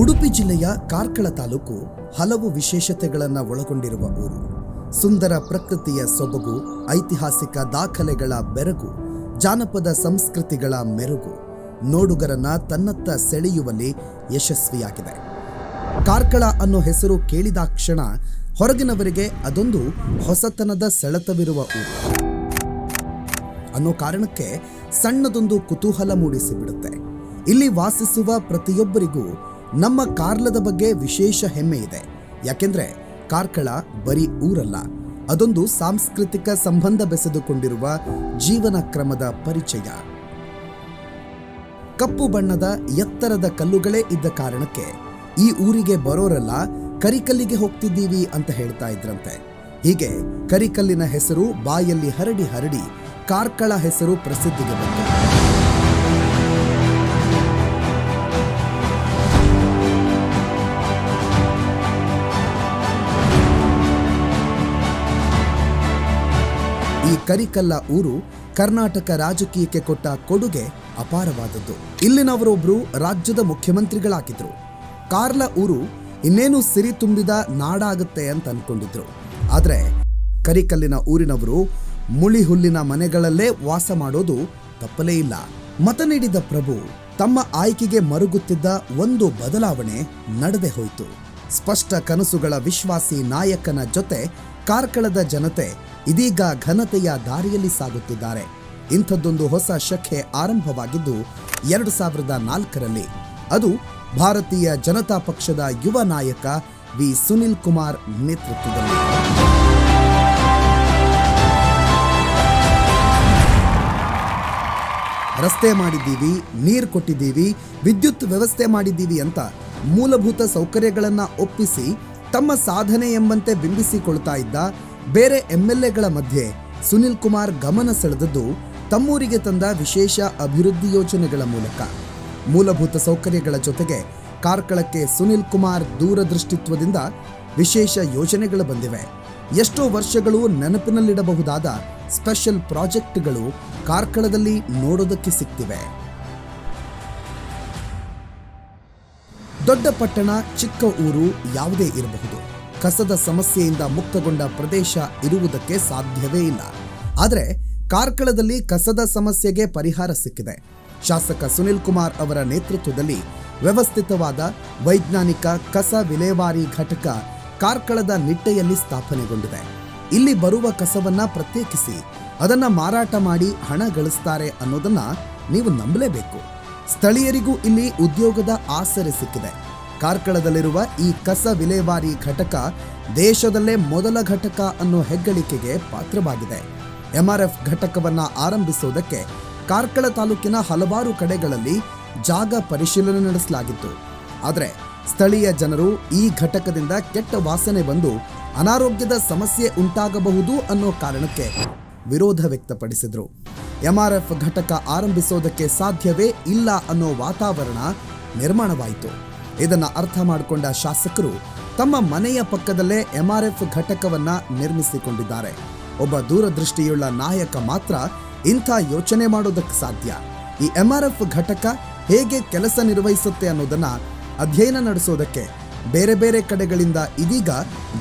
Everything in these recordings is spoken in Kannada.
ಉಡುಪಿ ಜಿಲ್ಲೆಯ ಕಾರ್ಕಳ ತಾಲೂಕು ಹಲವು ವಿಶೇಷತೆಗಳನ್ನು ಒಳಗೊಂಡಿರುವ ಊರು. ಸುಂದರ ಪ್ರಕೃತಿಯ ಸೊಬಗು, ಐತಿಹಾಸಿಕ ದಾಖಲೆಗಳ ಬೆರಗು, ಜಾನಪದ ಸಂಸ್ಕೃತಿಗಳ ಮೆರುಗು ನೋಡುಗರನ್ನ ತನ್ನತ್ತ ಸೆಳೆಯುವಲ್ಲಿ ಯಶಸ್ವಿಯಾಗಿದೆ. ಕಾರ್ಕಳ ಅನ್ನೋ ಹೆಸರು ಕೇಳಿದಾಕ್ಷಣ ಹೊರಗಿನವರಿಗೆ ಅದೊಂದು ಹೊಸತನದ ಸೆಳೆತವಿರುವ ಊರು. ಅನ್ನೋ ಕಾರಣಕ್ಕೆ ಸಣ್ಣದೊಂದು ಕುತೂಹಲ ಮೂಡಿಸಿಬಿಡುತ್ತೆ. ಇಲ್ಲಿ ವಾಸಿಸುವ ಪ್ರತಿಯೊಬ್ಬರಿಗೂ ನಮ್ಮ ಕಾರ್ಲದ ಬಗ್ಗೆ ವಿಶೇಷ ಹೆಮ್ಮೆ ಇದೆ. ಯಾಕೆಂದ್ರೆ ಕಾರ್ಕಳ ಬರೀ ಊರಲ್ಲ, ಅದೊಂದು ಸಾಂಸ್ಕೃತಿಕ ಸಂಬಂಧ ಬೆಸೆದುಕೊಂಡಿರುವ ಜೀವನ ಕ್ರಮದ ಪರಿಚಯ. ಕಪ್ಪು ಬಣ್ಣದ ಎತ್ತರದ ಕಲ್ಲುಗಳೇ ಇದ್ದ ಕಾರಣಕ್ಕೆ ಈ ಊರಿಗೆ ಬರೋರೆಲ್ಲ ಕರಿಕಲ್ಲಿಗೆ ಹೋಗ್ತಿದ್ದೀವಿ ಅಂತ ಹೇಳ್ತಾ ಇದ್ರಂತೆ. ಹೀಗೆ ಕರಿಕಲ್ಲಿನ ಹೆಸರು ಬಾಯಲ್ಲಿ ಹರಡಿ ಹರಡಿ ಕಾರ್ಕಳ ಹೆಸರು ಪ್ರಸಿದ್ಧಿಗೆ ಬಂತು. ಕರಿಕಲ್ಲ ಊರು ಕರ್ನಾಟಕ ರಾಜಕೀಯಕ್ಕೆ ಕೊಟ್ಟ ಕೊಡುಗೆ ಅಪಾರವಾದದ್ದು. ಇಲ್ಲಿನವರೊಬ್ಬರು ರಾಜ್ಯದ ಮುಖ್ಯಮಂತ್ರಿಗಳಾಗಿದ್ರು. ಕಾರ್ಲ ಊರು ಇನ್ನೇನು ಸಿರಿ ತುಂಬಿದ ನಾಡಾಗುತ್ತೆ ಅಂತ ಅನ್ಕೊಂಡಿದ್ರು. ಆದ್ರೆ ಕರಿಕಲ್ಲಿನ ಊರಿನವರು ಮುಳಿ ಹುಲ್ಲಿನ ಮನೆಗಳಲ್ಲೇ ವಾಸ ಮಾಡೋದು ತಪ್ಪಲೇ ಇಲ್ಲ. ಮತ ನೀಡಿದ ಪ್ರಭು ತಮ್ಮ ಆಯ್ಕೆಗೆ ಮರುಗುತ್ತಿದ್ದ ಒಂದು ಬದಲಾವಣೆ ನಡೆದೇ ಹೋಯಿತು. ಸ್ಪಷ್ಟ ಕನಸುಗಳ ವಿಶ್ವಾಸಿ ನಾಯಕನ ಜೊತೆ ಕಾರ್ಕಳದ ಜನತೆ ಇದೀಗ ಘನತೆಯ ದಾರಿಯಲ್ಲಿ ಸಾಗುತ್ತಿದ್ದಾರೆ. ಇಂಥದ್ದೊಂದು ಹೊಸ ಶಖೆ ಆರಂಭವಾಗಿದ್ದು ಎರಡು ಸಾವಿರದ ನಾಲ್ಕರಲ್ಲಿ ಅದು ಭಾರತೀಯ ಜನತಾ ಪಕ್ಷದ ಯುವ ನಾಯಕ ವಿ. ಸುನಿಲ್ ಕುಮಾರ್ ನೇತೃತ್ವದಲ್ಲಿ. ರಸ್ತೆ ಮಾಡಿದ್ದೀವಿ, ನೀರು ಕೊಟ್ಟಿದ್ದೀವಿ, ವಿದ್ಯುತ್ ವ್ಯವಸ್ಥೆ ಮಾಡಿದ್ದೀವಿ ಅಂತ ಮೂಲಭೂತ ಸೌಕರ್ಯಗಳನ್ನು ಒಪ್ಪಿಸಿ ತಮ್ಮ ಸಾಧನೆ ಎಂಬಂತೆ ಬಿಂಬಿಸಿಕೊಳ್ತಾ ಇದ್ದ ಬೇರೆ ಎಂಎಲ್ಎಗಳ ಮಧ್ಯೆ ಸುನಿಲ್ ಕುಮಾರ್ ಗಮನ ಸೆಳೆದದ್ದು ತಮ್ಮೂರಿಗೆ ತಂದ ವಿಶೇಷ ಅಭಿವೃದ್ಧಿ ಯೋಜನೆಗಳ ಮೂಲಕ. ಮೂಲಭೂತ ಸೌಕರ್ಯಗಳ ಜೊತೆಗೆ ಕಾರ್ಕಳಕ್ಕೆ ಸುನಿಲ್ ಕುಮಾರ್ ದೂರದೃಷ್ಟಿತ್ವದಿಂದ ವಿಶೇಷ ಯೋಜನೆಗಳು ಬಂದಿವೆ. ಎಷ್ಟೋ ವರ್ಷಗಳು ನೆನಪಿನಲ್ಲಿಡಬಹುದಾದ ಸ್ಪೆಷಲ್ ಪ್ರಾಜೆಕ್ಟ್ಗಳು ಕಾರ್ಕಳದಲ್ಲಿ ನೋಡೋದಕ್ಕೆ ಸಿಗ್ತಿವೆ ದೊಡ್ಡ ಪಟ್ಟಣ, ಚಿಕ್ಕ ಊರು ಯಾವುದೇ ಇರಬಹುದು. ಕಸದ ಸಮಸ್ಯೆಯಿಂದ ಮುಕ್ತಗೊಂಡ ಪ್ರದೇಶ ಇರುವುದಕ್ಕೆ ಸಾಧ್ಯವೇ ಇಲ್ಲ. ಆದರೆ ಕಾರ್ಕಳದಲ್ಲಿ ಕಸದ ಸಮಸ್ಯೆಗೆ ಪರಿಹಾರ ಸಿಕ್ಕಿದೆ. ಶಾಸಕ ಸುನಿಲ್ ಕುಮಾರ್ ಅವರ ನೇತೃತ್ವದಲ್ಲಿ ವ್ಯವಸ್ಥಿತವಾದ ವೈಜ್ಞಾನಿಕ ಕಸ ವಿಲೇವಾರಿ ಘಟಕ ಕಾರ್ಕಳದ ನಿಟ್ಟೆಯಲ್ಲಿ ಸ್ಥಾಪನೆಗೊಂಡಿದೆ. ಇಲ್ಲಿ ಬರುವ ಕಸವನ್ನ ಪ್ರತ್ಯೇಕಿಸಿ, ಅದನ್ನ ಮಾರಾಟ ಮಾಡಿ ಹಣ ಗಳಿಸ್ತಾರೆ ಅನ್ನೋದನ್ನ ನೀವು ನಂಬಲೇಬೇಕು. ಸ್ಥಳೀಯರಿಗೂ ಇಲ್ಲಿ ಉದ್ಯೋಗದ ಆಸರೆ ಸಿಕ್ಕಿದೆ. ಕಾರ್ಕಳದಲ್ಲಿರುವ ಈ ಕಸ ವಿಲೇವಾರಿ ಘಟಕ ದೇಶದಲ್ಲೇ ಮೊದಲ ಘಟಕ ಅನ್ನೋ ಹೆಗ್ಗಳಿಕೆಗೆ ಪಾತ್ರವಾಗಿದೆ. ಎಂಆರ್ಎಫ್ ಘಟಕವನ್ನು ಆರಂಭಿಸುವುದಕ್ಕೆ ಕಾರ್ಕಳ ತಾಲೂಕಿನ ಹಲವಾರು ಕಡೆಗಳಲ್ಲಿ ಜಾಗ ಪರಿಶೀಲನೆ ನಡೆಸಲಾಗಿತ್ತು. ಆದರೆ ಸ್ಥಳೀಯ ಜನರು ಈ ಘಟಕದಿಂದ ಕೆಟ್ಟ ವಾಸನೆ ಬಂದು ಅನಾರೋಗ್ಯದ ಸಮಸ್ಯೆ ಉಂಟಾಗಬಹುದು ಅನ್ನೋ ಕಾರಣಕ್ಕೆ ವಿರೋಧ ವ್ಯಕ್ತಪಡಿಸಿದ್ರು. ಎಂಆರ್ಎಫ್ ಘಟಕ ಆರಂಭಿಸೋದಕ್ಕೆ ಸಾಧ್ಯವೇ ಇಲ್ಲ ಅನ್ನೋ ವಾತಾವರಣ ನಿರ್ಮಾಣವಾಯಿತು. ಇದನ್ನು ಅರ್ಥ ಮಾಡಿಕೊಂಡ ಶಾಸಕರು ತಮ್ಮ ಮನೆಯ ಪಕ್ಕದಲ್ಲೇ ಎಂಆರ್ಎಫ್ ಘಟಕವನ್ನ ನಿರ್ಮಿಸಿಕೊಂಡಿದ್ದಾರೆ. ಒಬ್ಬ ದೂರದೃಷ್ಟಿಯುಳ್ಳ ನಾಯಕ ಮಾತ್ರ ಇಂಥ ಯೋಚನೆ ಮಾಡೋದಕ್ಕೆ ಸಾಧ್ಯ. ಈ ಎಂಆರ್ಎಫ್ ಘಟಕ ಹೇಗೆ ಕೆಲಸ ನಿರ್ವಹಿಸುತ್ತೆ ಅನ್ನೋದನ್ನ ಅಧ್ಯಯನ ನಡೆಸೋದಕ್ಕೆ ಬೇರೆ ಬೇರೆ ಕಡೆಗಳಿಂದ ಇದೀಗ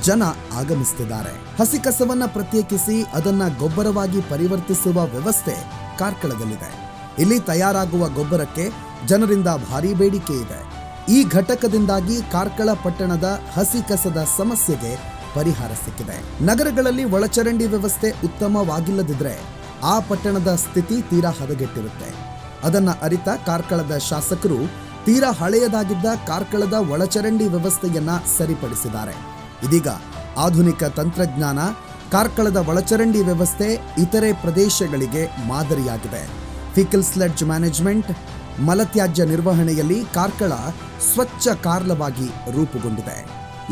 ಜನ ಆಗಮಿಸುತ್ತಿದ್ದಾರೆ. ಹಸಿ ಕಸವನ್ನ ಪ್ರತ್ಯೇಕಿಸಿ ಅದನ್ನ ಗೊಬ್ಬರವಾಗಿ ಪರಿವರ್ತಿಸುವ ವ್ಯವಸ್ಥೆ ಕಾರ್ಕಳದಲ್ಲಿದೆ. ಇಲ್ಲಿ ತಯಾರಾಗುವ ಗೊಬ್ಬರಕ್ಕೆ ಜನರಿಂದ ಭಾರಿ ಬೇಡಿಕೆ ಇದೆ. ಈ ಘಟಕದಿಂದಾಗಿ ಕಾರ್ಕಳ ಪಟ್ಟಣದ ಹಸಿ ಕಸದ ಸಮಸ್ಯೆಗೆ ಪರಿಹಾರ ಸಿಕ್ಕಿದೆ. ನಗರಗಳಲ್ಲಿ ಒಳಚರಂಡಿ ವ್ಯವಸ್ಥೆ ಉತ್ತಮವಾಗಿಲ್ಲದಿದ್ರೆ ಆ ಪಟ್ಟಣದ ಸ್ಥಿತಿ ತೀರಾ ಹದಗೆಟ್ಟಿರುತ್ತೆ. ಅದನ್ನ ಅರಿತ ಕಾರ್ಕಳದ ಶಾಸಕರು ತೀರಾ ಹಳೆಯದಾಗಿದ್ದ ಕಾರ್ಕಳದ ಒಳಚರಂಡಿ ವ್ಯವಸ್ಥೆಯನ್ನ ಸರಿಪಡಿಸಿದ್ದಾರೆ. ಇದೀಗ ಆಧುನಿಕ ತಂತ್ರಜ್ಞಾನ, ಕಾರ್ಕಳದ ಒಳಚರಂಡಿ ವ್ಯವಸ್ಥೆ ಇತರೆ ಪ್ರದೇಶಗಳಿಗೆ ಮಾದರಿಯಾಗಿದೆ. ಫಿಕಲ್ ಸ್ಲೆಡ್ಜ್ ಮ್ಯಾನೇಜ್ಮೆಂಟ್, ಮಲತ್ಯಾಜ್ಯ ನಿರ್ವಹಣೆಯಲ್ಲಿ ಕಾರ್ಕಳ ಸ್ವಚ್ಛ ಕಾರ್ಲವಾಗಿ ರೂಪುಗೊಂಡಿದೆ.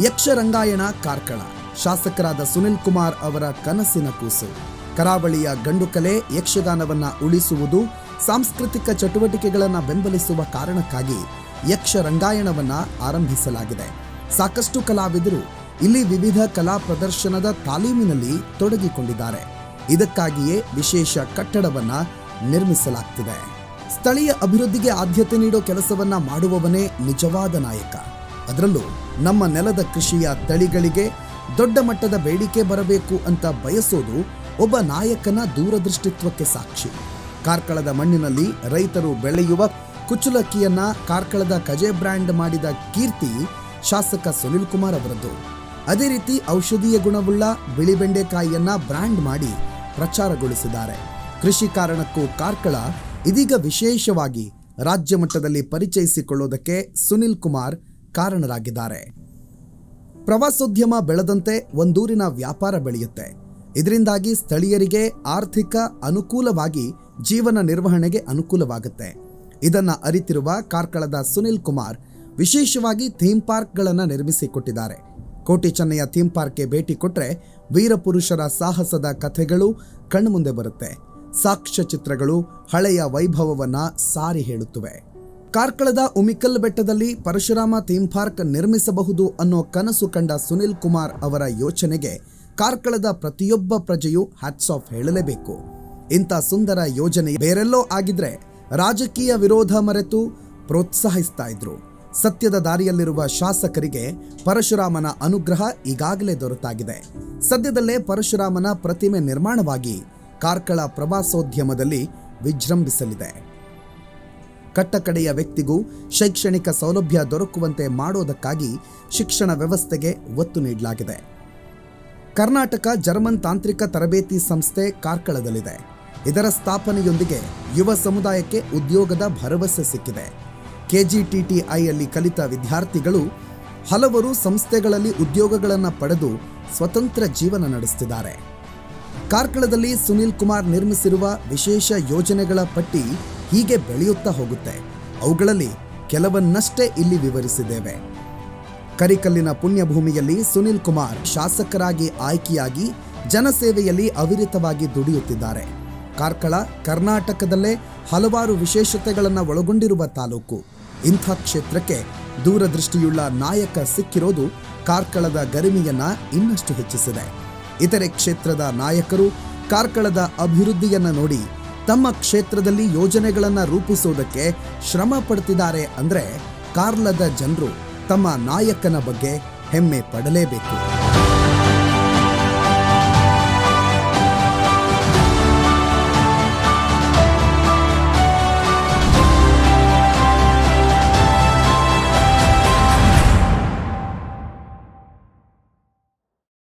ಯಕ್ಷರಂಗಾಯಣ ಕಾರ್ಕಳ, ಶಾಸಕರಾದ ಸುನಿಲ್ ಕುಮಾರ್ ಅವರ ಕನಸಿನ ಕೂಸು. ಕರಾವಳಿಯ ಗಂಡುಕಲೆ ಯಕ್ಷಗಾನವನ್ನು ಉಳಿಸುವುದು ಸಾಂಸ್ಕೃತಿಕ ಚಟುವಟಿಕೆಗಳನ್ನು ಬೆಂಬಲಿಸುವ ಕಾರಣಕ್ಕಾಗಿ ಯಕ್ಷರಂಗಾಯಣವನ್ನ ಆರಂಭಿಸಲಾಗಿದೆ. ಸಾಕಷ್ಟು ಕಲಾವಿದರು ಇಲ್ಲಿ ವಿವಿಧ ಕಲಾ ಪ್ರದರ್ಶನದ ತಾಲೀಮಿನಲ್ಲಿ ತೊಡಗಿಕೊಂಡಿದ್ದಾರೆ. ಇದಕ್ಕಾಗಿಯೇ ವಿಶೇಷ ಕಟ್ಟಡವನ್ನ ನಿರ್ಮಿಸಲಾಗ್ತಿದೆ. ಸ್ಥಳೀಯ ಅಭಿವೃದ್ಧಿಗೆ ಆದ್ಯತೆ ನೀಡೋ ಕೆಲಸವನ್ನ ಮಾಡುವವನೇ ನಿಜವಾದ ನಾಯಕ. ಅದರಲ್ಲೂ ನಮ್ಮ ನೆಲದ ಕೃಷಿಯ ತಳಿಗಳಿಗೆ ದೊಡ್ಡ ಮಟ್ಟದ ಬೇಡಿಕೆ ಬರಬೇಕು ಅಂತ ಬಯಸೋದು ಒಬ್ಬ ನಾಯಕನ ದೂರದೃಷ್ಟಿತ್ವಕ್ಕೆ ಸಾಕ್ಷಿ. ಕಾರ್ಕಳದ ಮಣ್ಣಿನಲ್ಲಿ ರೈತರು ಬೆಳೆಯುವ ಕುಚುಲಕ್ಕಿಯನ್ನ ಕಾರ್ಕಳದ ಕಜೆ ಬ್ರ್ಯಾಂಡ್ ಮಾಡಿದ ಕೀರ್ತಿ ಶಾಸಕ ಸುನಿಲ್ ಕುಮಾರ್ ಅವರದ್ದು. ಅದೇ ರೀತಿ ಔಷಧೀಯ ಗುಣವುಳ್ಳ ಬಿಳಿ ಬೆಂಡೆಕಾಯಿಯನ್ನ ಬ್ರ್ಯಾಂಡ್ ಮಾಡಿ ಪ್ರಚಾರಗೊಳಿಸಿದ್ದಾರೆ. ಕೃಷಿ ಕಾರಣಕ್ಕೂ ಕಾರ್ಕಳ ಇದೀಗ ವಿಶೇಷವಾಗಿ ರಾಜ್ಯ ಮಟ್ಟದಲ್ಲಿ ಪರಿಚಯಿಸಿಕೊಳ್ಳುವುದಕ್ಕೆ ಸುನಿಲ್ ಕುಮಾರ್ ಕಾರಣರಾಗಿದ್ದಾರೆ. ಪ್ರವಾಸೋದ್ಯಮ ಬೆಳೆದಂತೆ ಒಂದೂರಿನ ವ್ಯಾಪಾರ ಬೆಳೆಯುತ್ತೆ. ಇದರಿಂದಾಗಿ ಸ್ಥಳೀಯರಿಗೆ ಆರ್ಥಿಕ ಅನುಕೂಲವಾಗಿ ಜೀವನ ನಿರ್ವಹಣೆಗೆ ಅನುಕೂಲವಾಗುತ್ತೆ. ಇದನ್ನು ಅರಿತಿರುವ ಕಾರ್ಕಳದ ಸುನಿಲ್ ಕುಮಾರ್ ವಿಶೇಷವಾಗಿ ಥೀಮ್ ಪಾರ್ಕ್ಗಳನ್ನು ನಿರ್ಮಿಸಿಕೊಟ್ಟಿದ್ದಾರೆ ಕೋಟಿ ಚೆನ್ನೈಯ ಥೀಮ್ ಪಾರ್ಕ್ಗೆ ಭೇಟಿ ಕೊಟ್ಟರೆ ವೀರಪುರುಷರ ಸಾಹಸದ ಕಥೆಗಳು ಕಣ್ಮುಂದೆ ಬರುತ್ತೆ. ಸಾಕ್ಷ್ಯ ಚಿತ್ರಗಳು ಹಳೆಯ ವೈಭವವನ್ನು ಸಾರಿ ಹೇಳುತ್ತವೆ. ಕಾರ್ಕಳದ ಉಮಿಕಲ್ ಬೆಟ್ಟದಲ್ಲಿ ಪರಶುರಾಮ ಥೀಮ್ ಪಾರ್ಕ್ ನಿರ್ಮಿಸಬಹುದು ಅನ್ನೋ ಕನಸು ಕಂಡ ಸುನಿಲ್ ಕುಮಾರ್ ಅವರ ಯೋಚನೆಗೆ ಕಾರ್ಕಳದ ಪ್ರತಿಯೊಬ್ಬ ಪ್ರಜೆಯು ಹ್ಯಾಟ್ಸ್ ಆಫ್ ಹೇಳಲೇಬೇಕು. ಇಂಥ ಸುಂದರ ಯೋಜನೆ ಬೇರೆಲ್ಲೋ ಆಗಿದ್ರೆ ರಾಜಕೀಯ ವಿರೋಧ ಮರೆತು ಪ್ರೋತ್ಸಾಹಿಸ್ತಾ ಇದ್ರು. ಸತ್ಯದ ದಾರಿಯಲ್ಲಿರುವ ಶಾಸಕರಿಗೆ ಪರಶುರಾಮನ ಅನುಗ್ರಹ ಈಗಾಗಲೇ ದೊರೆತಾಗಿದೆ. ಸದ್ಯದಲ್ಲೇ ಪರಶುರಾಮನ ಪ್ರತಿಮೆ ನಿರ್ಮಾಣವಾಗಿ ಕಾರ್ಕಳ ಪ್ರವಾಸೋದ್ಯಮದಲ್ಲಿ ವಿಜೃಂಭಿಸಲಿದೆ. ಕಟ್ಟಕಡೆಯ ವ್ಯಕ್ತಿಗೂ ಶೈಕ್ಷಣಿಕ ಸೌಲಭ್ಯ ದೊರಕುವಂತೆ ಮಾಡೋದಕ್ಕಾಗಿ ಶಿಕ್ಷಣ ವ್ಯವಸ್ಥೆಗೆ ಒತ್ತು ನೀಡಲಾಗಿದೆ. ಕರ್ನಾಟಕ ಜರ್ಮನ್ ತಾಂತ್ರಿಕ ತರಬೇತಿ ಸಂಸ್ಥೆ ಕಾರ್ಕಳದಲ್ಲಿದೆ. ಇದರ ಸ್ಥಾಪನೆಯೊಂದಿಗೆ ಯುವ ಸಮುದಾಯಕ್ಕೆ ಉದ್ಯೋಗದ ಭರವಸೆ ಸಿಕ್ಕಿದೆ. ಕೆಜಿಟಿಟಿಐಯಲ್ಲಿ ಕಲಿತ ವಿದ್ಯಾರ್ಥಿಗಳು ಹಲವರು ಸಂಸ್ಥೆಗಳಲ್ಲಿ ಉದ್ಯೋಗಗಳನ್ನು ಪಡೆದು ಸ್ವತಂತ್ರ ಜೀವನ ನಡೆಸುತ್ತಿದ್ದಾರೆ ಕಾರ್ಕಳದಲ್ಲಿ ಸುನಿಲ್ ಕುಮಾರ್ ನಿರ್ಮಿಸಿರುವ ವಿಶೇಷ ಯೋಜನೆಗಳ ಪಟ್ಟಿ ಹೀಗೆ ಬೆಳೆಯುತ್ತಾ ಹೋಗುತ್ತೆ. ಅವುಗಳಲ್ಲಿ ಕೆಲವನ್ನಷ್ಟೇ ಇಲ್ಲಿ ವಿವರಿಸಿದ್ದೇವೆ. ಕರಿಕಲ್ಲಿನ ಪುಣ್ಯಭೂಮಿಯಲ್ಲಿ ಸುನಿಲ್ ಕುಮಾರ್ ಶಾಸಕರಾಗಿ ಆಯ್ಕೆಯಾಗಿ ಜನಸೇವೆಯಲ್ಲಿ ಅವಿರತವಾಗಿ ದುಡಿಯುತ್ತಿದ್ದಾರೆ. ಕಾರ್ಕಳ ಕರ್ನಾಟಕದಲ್ಲೇ ಹಲವಾರು ವಿಶೇಷತೆಗಳನ್ನು ಒಳಗೊಂಡಿರುವ ತಾಲೂಕು. ಇಂಥ ಕ್ಷೇತ್ರಕ್ಕೆ ದೂರದೃಷ್ಟಿಯುಳ್ಳ ನಾಯಕ ಸಿಕ್ಕಿರೋದು ಕಾರ್ಕಳದ ಗರಿಮೆಯನ್ನ ಇನ್ನಷ್ಟು ಹೆಚ್ಚಿಸಿದೆ. ಇತರೆ ಕ್ಷೇತ್ರದ ನಾಯಕರು ಕಾರ್ಕಳದ ಅಭಿವೃದ್ಧಿಯನ್ನ ನೋಡಿ ತಮ್ಮ ಕ್ಷೇತ್ರದಲ್ಲಿ ಯೋಜನೆಗಳನ್ನು ರೂಪಿಸುವುದಕ್ಕೆ ಶ್ರಮ ಪಡ್ತಿದ್ದಾರೆ ಅಂದರೆ ಕಾರ್ಲದ ಜನರು ತಮ್ಮ ನಾಯಕನ ಬಗ್ಗೆ ಹೆಮ್ಮೆ ಪಡಲೇಬೇಕು.